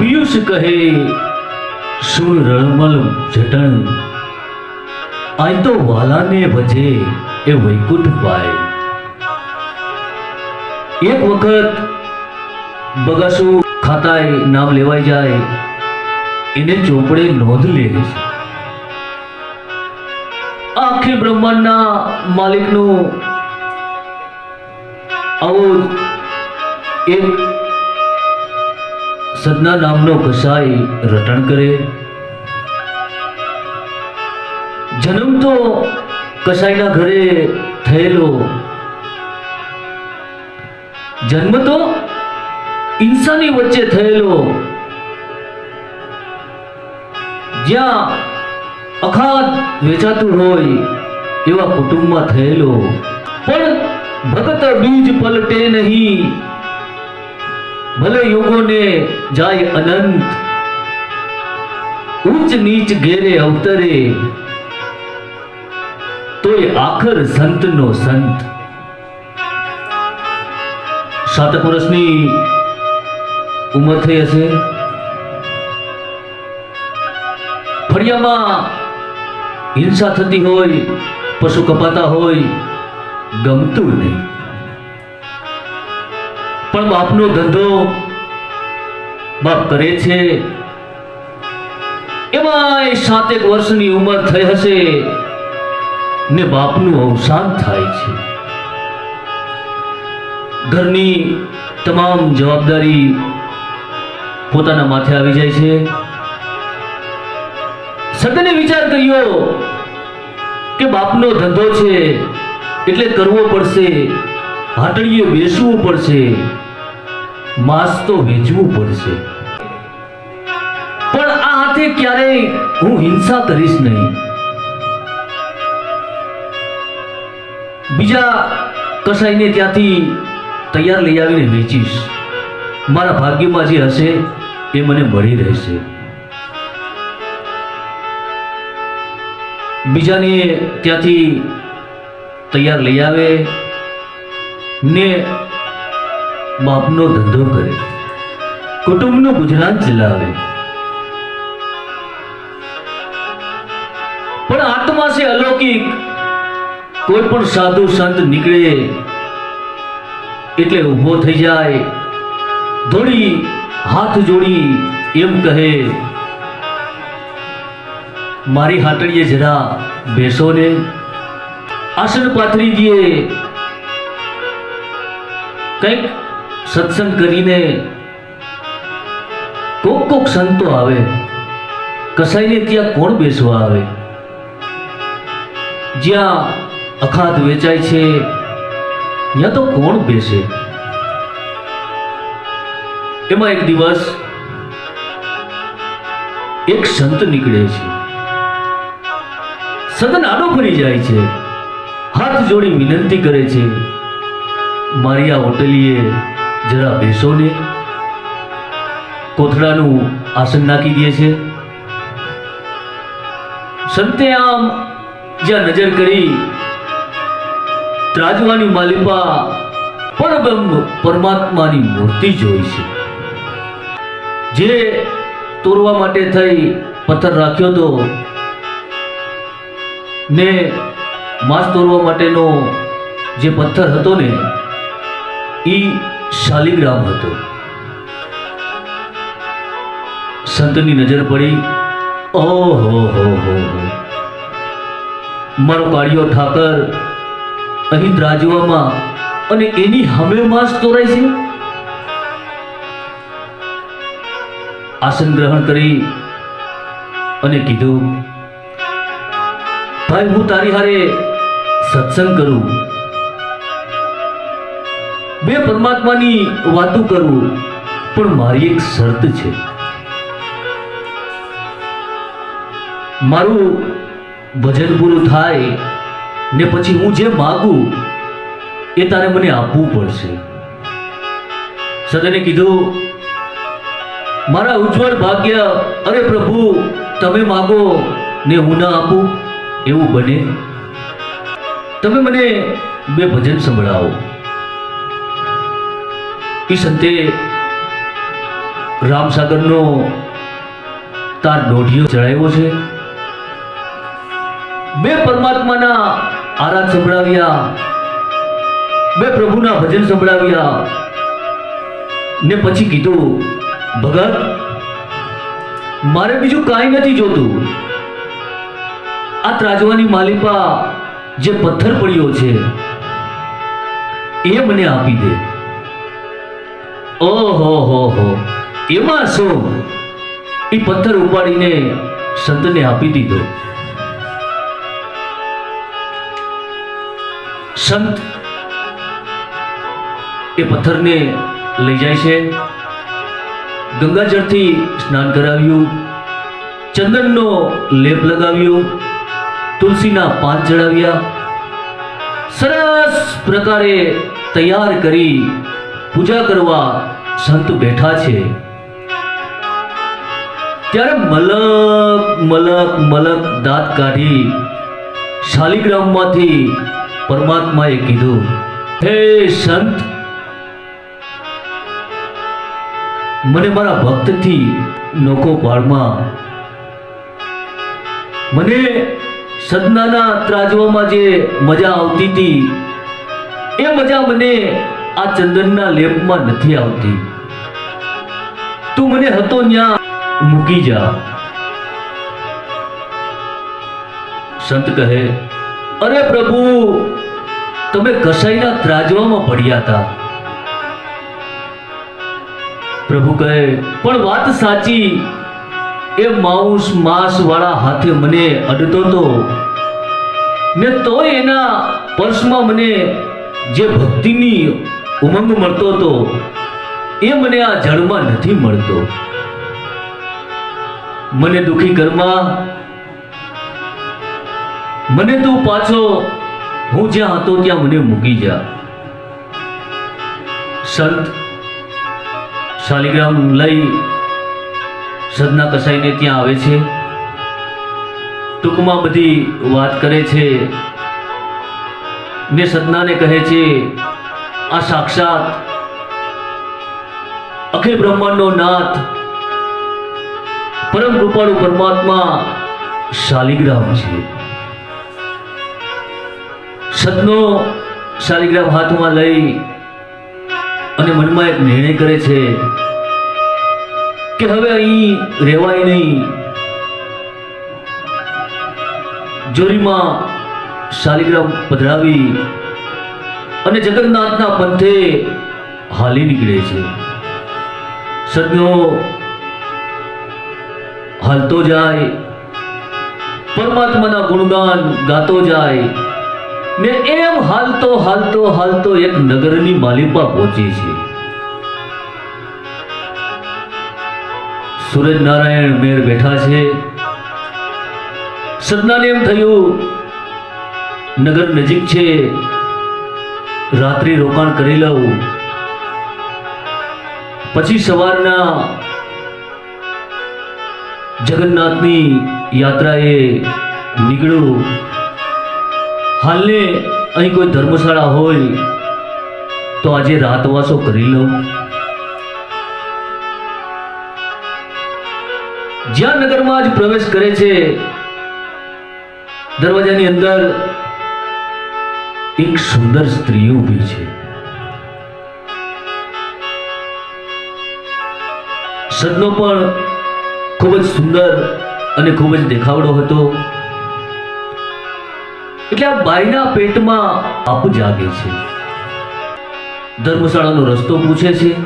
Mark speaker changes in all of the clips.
Speaker 1: પિયુષ કહે, સુર રળમલ જટણ આય તો વાલાને ભજે એ વૈકુંઠ પાય. એક વખત બગાસુ ખાતાય નામ લેવાઈ જાય, એને ચોપડે નોંધ લે. છે આખી બ્રહ્માંડના માલિકનું આવો એક સદના નામનો કસાઈ રટણ કરે. જન્મ તો કસાઈના ઘરે થયેલો. જન્મ તો ઇન્સાની વચ્ચે થયેલો. જ્યાં અખાત વેચાતું હોય એવા કુટુંબમાં થયેલો. પણ ભગત બીજ પલટે નહીં. ભલે યુગોને જાય અનંત ઉચ્ચ નીચ ઘેરે અવતરે, તોય આખર સંતનો સંત. સાતક વર્ષની ઉંમર થઈ હશે. ફળિયામાં હિંસા થતી હોય, પશુ કપાતા હોય, ગમતું નહીં. પણ બાપનો ધંધો બાપ કરે છે. એમાં સાતેક વર્ષની ઉંમર થઈ હશે ને બાપનું અવસાન થાય છે. ઘરની તમામ જવાબદારી પોતાના માથે આવી જાય છે. સદને વિચાર કર્યો કે બાપનો ધંધો છે એટલે કરવો પડશે, હાટડીએ બેસવું પડશે. માંસ તો વેચવું પડશે. પણ આ હાથે ક્યારેય હું હિંસા કરીશ નહીં. બીજા કસાઈને ત્યાંથી તૈયાર લઈ આવીને વેચીશ. મારા ભાગ્યમાં જે હશે એ મને મળી રહેશે. બીજાને ત્યાંથી તૈયાર લઈ આવે ને બાપનો ધંધો કરે. કુટુંબનું ગુજરાન ચલાવે. પણ આત્મા છે અલૌકિક. કોઈ પણ સાધુ સંત નીકળે, એટલે ઊભો થઈ જાય. ધોળી હાથ જોડી એમ કહે, મારી હાટડીએ જરા બેસો ને. આસન પાથરી દે કંઈક સત્સંગ કરીને કોક કોક સંતો આવે. કસાઈને ત્યાં કોણ બેસવા આવે? જ્યાં અખાત વેચાય છે, ત્યાં તો કોણ બેસે? એમાં એક દિવસ એક સંત નીકળે છે. સદન આડો ફરી જાય છે. હાથ જોડી વિનંતી કરે છે, મારી આ હોટલીએ જરા બેસો ને કોથળાનું આસન નાખી દે છે. સંતે આમ જ્યાં નજર કરી, ત્રાજવાની માલિપા પરબ્રહ્મ પરમાત્માની મૂર્તિ જોઈ છે. જે તોરવા માટે થઈ પથ્થર રાખ્યો તો ને માસ તોરવા માટેનો જે પથ્થર હતો ને, ઈ શાલિગ્રામ હતો. સંતની નજર પડી. મારો કાળિયો ઠાકર અહીં દ્રાજવામાં અને એની હમે માસ તોરાય છે. આસન ગ્રહણ કરી અને કીધું, ભાઈ, હું તારી હારે સત્સંગ કરું. બે પરમાત્માની વાતો કરું, પણ મારી એક શરત છે. મારું ભજન પૂરું થાય ને પછી હું જે માગું એ તારે મને આપવું પડશે. સદને કીધું, મારા ઉજ્જવળ ભાગ્ય, અરે પ્રભુ, તમે માગો ને હું ના આપું. એવું બને. તમે મને બે ભજન સંભળાવો. એ સંતે રામસાગરનો તાર દોઢિયો ચડાવ્યો છે. બે પરમાત્માના આરાધ સંભળાવ્યા, બે પ્રભુના ભજન સંભળાવ્યા ને પછી કીધું, ભગત, મારે બીજું કાંઈ નથી જોતું. આ ત્રાજવાની માલિપા જે પથ્થર પડ્યો છે, એ મને આપી દે. ઓહો એમાં શું? એ પથ્થર ઉપાડીને સંતને આપી દીધો. સંત એ પથ્થરને લઈ જાય છે. ગંગાજળથી સ્નાન કરાવ્યું. ચંદનનો લેપ લગાવ્યો. તુલસીના પાન ચડાવ્યા. સરસ પ્રકારે તૈયાર કરી પૂજા કરવા સંત બેઠા છે. ત્યારે મલક મલક મલક દાંત કાઢી શાલિગ્રામમાંથી પરમાત્માએ કીધું, હે સંત, મને મારા ભક્તથી નોકો પાડમાં. મને સદનાના ત્રાજવામાં જે મજા આવતી હતી, એ મજા મને આ ચંદનના લેપમાં નથી આવતી. તું મને હતો ન્યા. મૂકી જા. સંત કહે, અરે પ્રભુ, તમે કસાઈના ત્રાજવામાં પડ્યા હતા. પ્રભુ કહે, પણ વાત સાચી. એ માઉસ માંસ વાળા હાથે મને અડતો તો. ને તોય એના પર્સમાં મને જે ભક્તિની ઉમંગ મળતો હતો. એ મને આ જળમાં નથી મળતો. મને દુખી ઘરમાં મને તું પાછો હું જ્યાં હતો ત્યાં મને મૂકી જા. સંત શાલિગ્રામ લઈ સદના કસાઈને ત્યાં આવે છે. ટૂંકમાં બધી વાત કરે છે. ને સદનાને કહે છે આ સાક્ષાત અખિલ બ્રહ્માંડનો નાથ પરમ કૃપાળુ પરમાત્મા શાલિગ્રામ છે. સદનો શાલિગ્રામ હાથમાં લઈ અને મનમાં એક નિર્ણય કરે છે કે હવે અહીં રહેવાય નહીં. જોરીમાં શાલિગ્રામ પધરાવી અને જગન્નાથના પંથે હાલી નીકળે છે. સદનો હાલતો જાય, પરમાત્માના ગુણગાન ગાતો જાય, ને એમ હાલતો હાલતો હાલતો એક નગરની માલિપા પહોંચે છે. સૂરજ નારાયણ મેર બેઠા છે. સદનાને એમ થયું, નગર નજીક છે. રાત્રિ રોકાણ કરી લઉં પછી સવારના જગન્નાથની યાત્રાએ નીકળ્યું હાલને અહીં કોઈ ધર્મશાળા હોય તો આજે રાતવાસો કરી લઉં. જ્યાં નગરમાં જ પ્રવેશ કરે છે, દરવાજાની અંદર એક સુંદર સ્ત્રી ઊભી છે. સદનો પણ ખૂબ જ સુંદર અને ખૂબ જ દેખાવડો હતો. એટલે આ બાઈના પેટમાં આપ જાગે છે. ધર્મશાળાનો રસ્તો પૂછે છે.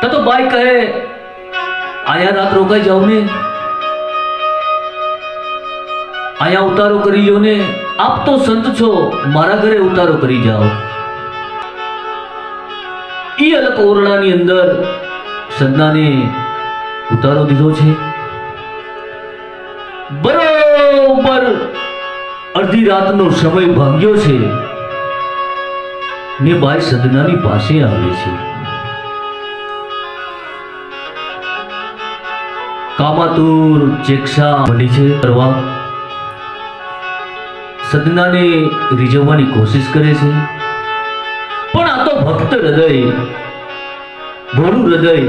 Speaker 1: તા બાઈ કહે, આયા રાત રોકાઈ જાવ ને. આયા ઉતારો કરી લ્યો ને. આપ તો સંત છો, મારા ઘરે ઉતારો કરી જાઓ. ઈ અલગ ઓરડાની અંદર સદનાને ઉતારો દીધો છે. બરોબર અડધી રાતનો સમય ભાંગ્યો છે ને બાઈ સદનાની પાસે આવે છે. કામાતુર ચેક્ષા બની છે કરવા. સદનાને રીઝવવાની કોશિશ કરે છે. પણ આ તો ભક્ત હૃદય, ભોળું હૃદય.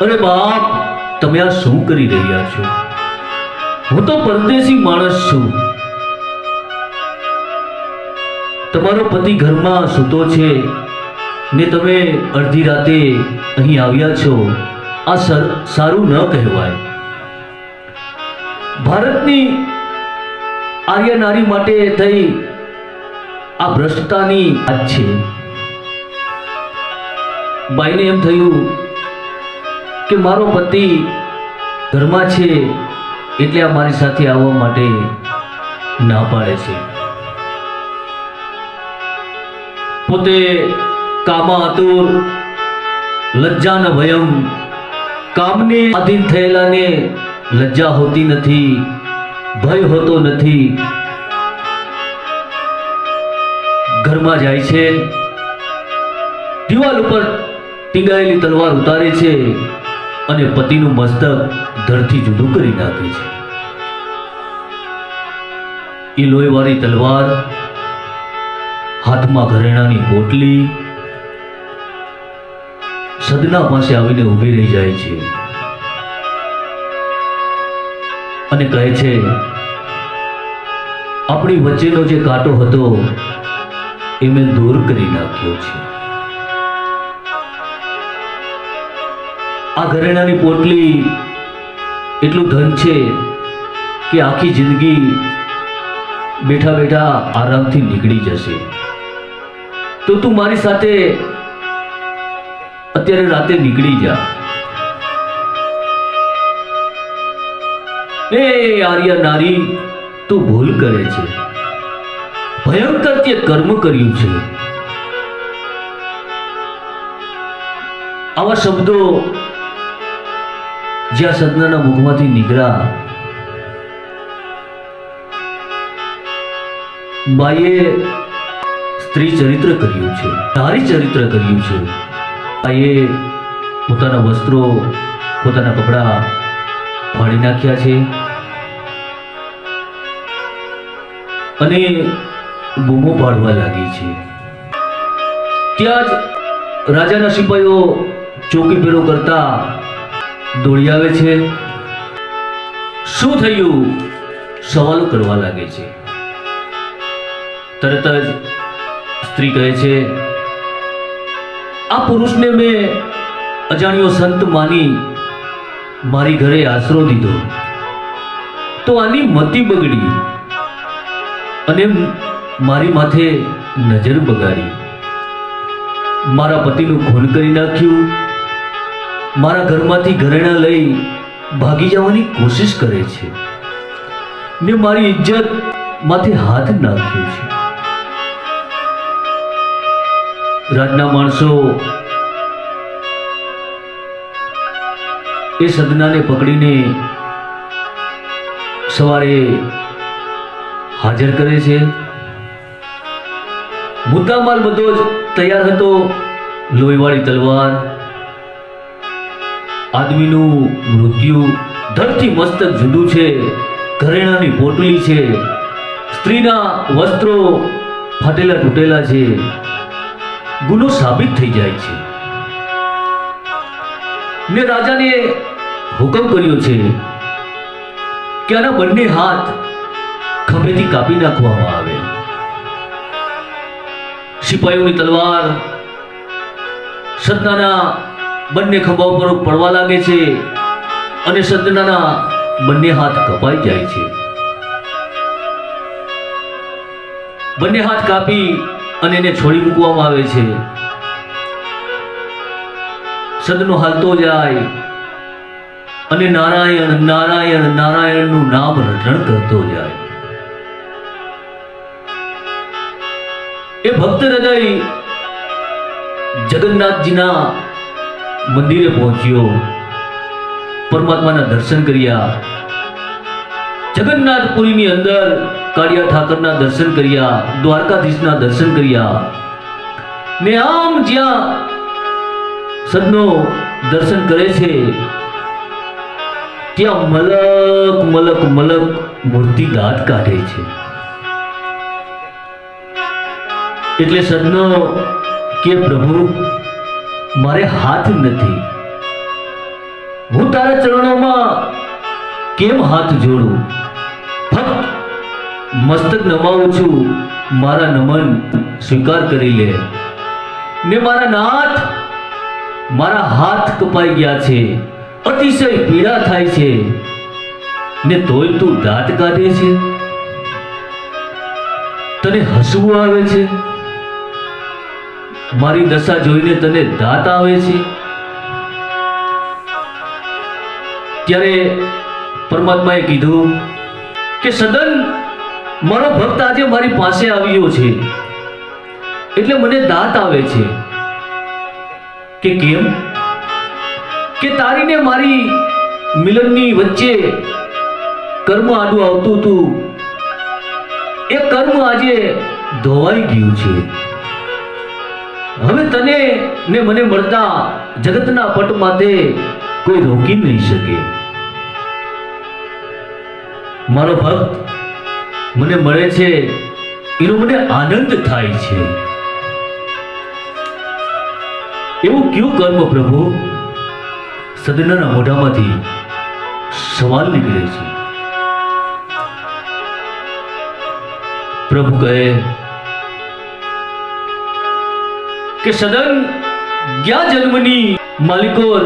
Speaker 1: અરે બાપ, તમે આ શું કરી રહ્યા છો? હું તો પરદેશી માણસ છું. તમારો પતિ ઘરમાં સૂતો છે ને તમે અડધી રાતે અહીં આવ્યા છો. આ સર- સારું ન કહેવાય. ભારતની આર્ય નારી માટે થઈ આ ભ્રષ્ટતાની વાત છે. બાઈને એમ થયું કે મારો પતિ ઘરમાં છે એટલે આ મારી સાથે આવવા માટે ના પાડે છે. પોતે કામા આતુર લજ્જા ન ભયમ, કામને આધીન થયેલાને લજ્જા હોતી નથી. ભય હોતો નથી. ઘરમાં જાય છે. દિવાલ ઉપર ટીંગાયેલી તલવાર ઉતારે છે અને પતિનું મસ્તક ધરથી જુદું કરી નાખે છે. એ લોહીવાળી તલવાર હાથમાં ઘરેણાની પોટલી સદના પાસે આવીને ઊભી રહી જાય છે. અને કહે છે, આપણી વચ્ચેનો જે કાંટો હતો, એ મેં દૂર કરી નાખ્યો છે. આ ઘરેણાની પોટલી એટલું ધન છે કે આખી જિંદગી બેઠા બેઠા આરામથી નીકળી જશે. તો તું મારી સાથે અત્યારે રાતે નીકળી જા. એ આર્ય નારી, તું ભૂલ કરે છે. ભયંકર તે કર્મ કર્યું છે. આવા શબ્દો જ્યાં સદનાના મુખમાંથી નીકળ્યા, બાઈએ સ્ત્રી ચરિત્ર કર્યું છે, નારી ચરિત્ર કર્યું છે. બાઈએ પોતાના વસ્ત્રો, પોતાના કપડાં ફાડી નાખ્યા છે. અને બૂમો પાડવા લાગી છે. ત્યાં જ રાજાના સિપાહીઓ ચોકી પેરો કરતા દોડી આવે છે. શું થયું? સવાલો કરવા લાગે છે. તરત જ સ્ત્રી કહે છે, આ પુરુષને મેં અજાણ્યો સંત માની મારી ઘરે આશરો દીધો. તો આની મતી બગડી અને મારી માથે નજર બગાડી. મારા પતિનું ખૂન કરી નાખ્યું. મારા ઘરમાંથી ઘરેણા લઈ ભાગી જવાની કોશિશ કરે છે. ને મારી ઇજ્જત માથે હાથ નાખ્યો છે. રાજના માણસો એ સદનાને પકડીને સવારે હાજર કરે છે. મુદ્દામાલ બધો જ તૈયાર હતો. લોહીવાળી તલવાર, આદમીનું મૃત્યુ ધરથી મસ્તક જુદું છે, ઘરેણાની પોટલી છે, સ્ત્રીના વસ્ત્રો ફાટેલા તૂટેલા છે. ગુનો સાબિત થઈ જાય છે. ને રાજાને હુકમ કર્યો છે કે આના બંને હાથ ખભેથી કાપી નાખવામાં આવે. સિપાહીઓની તલવાર સદનાના બંને ખભા ઉપર પડવા લાગે છે અને સદનાના બંને હાથ કપાઈ જાય છે. બંને હાથ કાપી અને એને છોડી મૂકવામાં આવે છે. સદનો હાલતો જાય. અને નારાયણ નારાયણ, નારાયણનું નામ રટણ કરતો જાય. એ ભક્ત હૃદય જગન્નાથજીના મંદિરે પહોંચ્યો. પરમાત્માના દર્શન કર્યા. જગન્નાથપુરીની અંદર કાળિયા ઠાકરના દર્શન કર્યા, દ્વારકાધીશના દર્શન કર્યા. ને આમ જ્યાં સદનો દર્શન કરે છે ત્યાં મલક મલક મલક મૂર્તિ દાંત કાઢે છે. એટલે સદનો કે પ્રભુ, મારે હાથ નથી. હું તારા ચરણોમાં કેમ હાથ જોડું? ફક્ત મસ્તક નમાવું છું, મારા નમન સ્વીકાર કરી લે. ને મારા નાથ, મારા હાથ કપાઈ ગયા છે. અતિશય પીડા થાય છે. ને તોય તું દાંત કાઢે છે? તને હસવું આવે છે? મારી દશા જોઈને તને દાંત આવે છે? ત્યારે પરમાત્માએ કીધું કે, સદન, મારો ભક્ત આજે મારી પાસે આવ્યો છે. એટલે મને દાંત આવે છે. કે કેમ? કે તારીને મારી મિલનની વચ્ચે કર્મ આડું આવતું હતું. એ કર્મ આજે ધોવાઈ ગયું છે. હવે તને ને મને મળતા જગતના પટ માથે કોઈ રોકી નહીં શકે. મારો ભક્ત, મને મળે છે, એનો મને આનંદ થાય છે. એવું કયું કર્મ પ્રભુ? સદનાના મોઢામાંથી સવાલ નીકળે છે. પ્રભુ કહે કે સદન ગયા જન્મની માલિકોર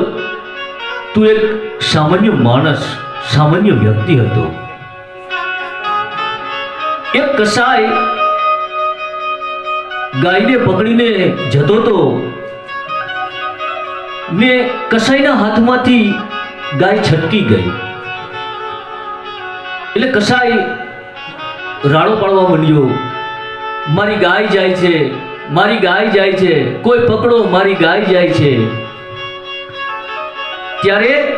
Speaker 1: તું એક સામાન્ય માણસ, સામાન્ય વ્યક્તિ હતો. એક કસાય ગાયને પકડીને જતો તો ને કસાઈના હાથમાંથી ગાય છટકી ગઈ. એટલે કસાઈ રાડો પાડવા માંડ્યો. મારી ગાય જાય છે, મારી ગાય જાય છે, કોઈ પકડો, મારી ગાય જાય છે. ત્યારે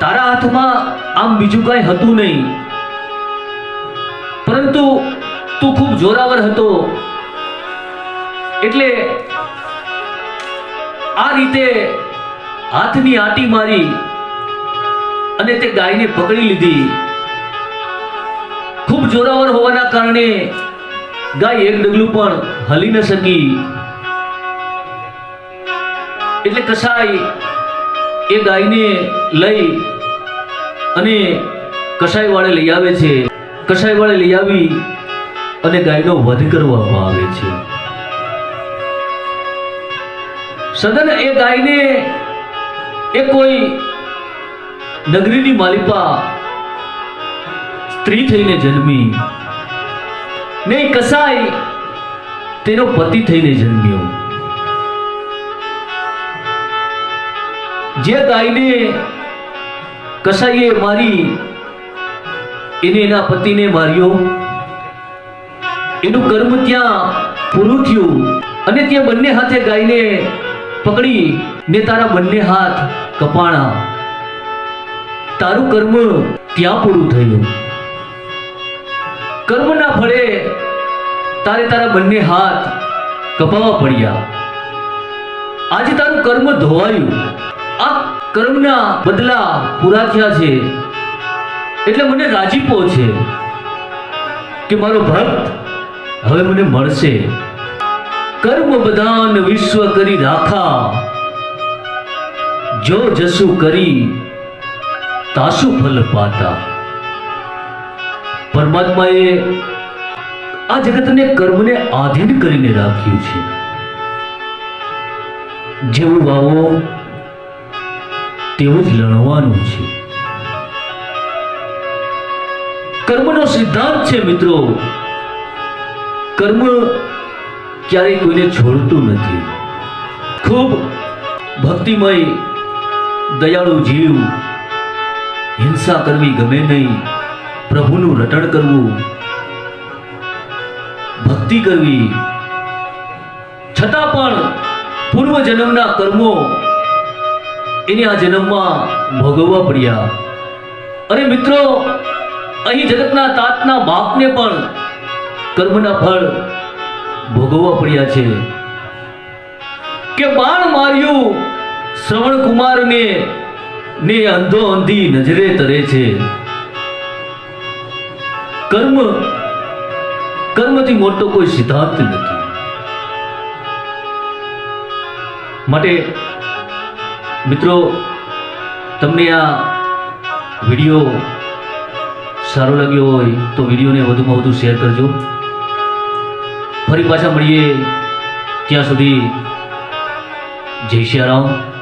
Speaker 1: તારા હાથમાં આમ બીજું કાંઈ હતું નહીં. પરંતુ તું ખૂબ જોરાવર હતો. એટલે આ રીતે હાથની આટી મારી અને તે ગાયને પકડી લીધી. ખૂબ જોરાવર હોવાના કારણે ગાય એક ડગલું પણ હલી ન શકી. એટલે કસાઈ એ ગાયને લઈ અને કસાઈ વાળે લઈ આવે છે. કસાઈ વાળે લઈ આવી અને ગાયનો વધ કરવામાં આવે છે. સદન એ ગાયને એ કોઈ નગરીની માલિકા સ્ત્રી થઈને જન્મી. ને કસાય તેનો પતિ થઈને જન્મ્યો. જે ગાયને કસાઈએ મારી, એને એના પતિને માર્યો. એનું કર્મ ત્યાં પૂરું થયું અને ત્યાં બંને હાથે ગાયને પકડી ને તારા બંને હાથ કપાણા. તારું કર્મ ત્યાં પૂરું થયું. કર્મના ફળે તારે તારા બંને હાથ કપાવા પડ્યા. આજે તારું કર્મ ધોવાયું. આ કર્મના બદલા પૂરા થયા છે. એટલે મને રાજીપો છે કે મારો ભક્ત હવે મને મળશે. કર્મ બધાન વિશ્વ કરી રાખા. જો જસુ કરી, તાસુ ફલ પાતા. પરમાત્માએ આ જગતને કર્મને આધીન કરીને રાખ્યું છે. જેવું વાવો, તેવું જ લણવાનું છે. કર્મનો સિદ્ધાંત છે મિત્રો. કર્મ ક્યારેય કોઈને છોડતું નથી. ખૂબ ભક્તિમય, દયાળુ જીવ, હિંસા કરવી ગમે નહીં, પ્રભુનું રટણ કરવું, ભક્તિ કરવી. છતાં પણ પૂર્વ જન્મના કર્મો એને આ જન્મમાં ભોગવવા પડ્યા. અને મિત્રો, અહીં જગતના તાતના બાપને પણ કર્મના ફળ ભોગવવા પડ્યા છે. કે બાણ માર્યું શ્રવણ કુમારને ને અંધો અંધી નજરે તરે છે. કર્મ, કર્મથી મોટો કોઈ સિદ્ધાંત નથી. માટે, મિત્રો, તમને આ વીડિયો સારો લાગ્યો હોય તો વિડીયોને વધુમાં વધુ શેર કરજો. ફરી પાછા મળીએ. ત્યાં સુધી જય શ્રી રામ.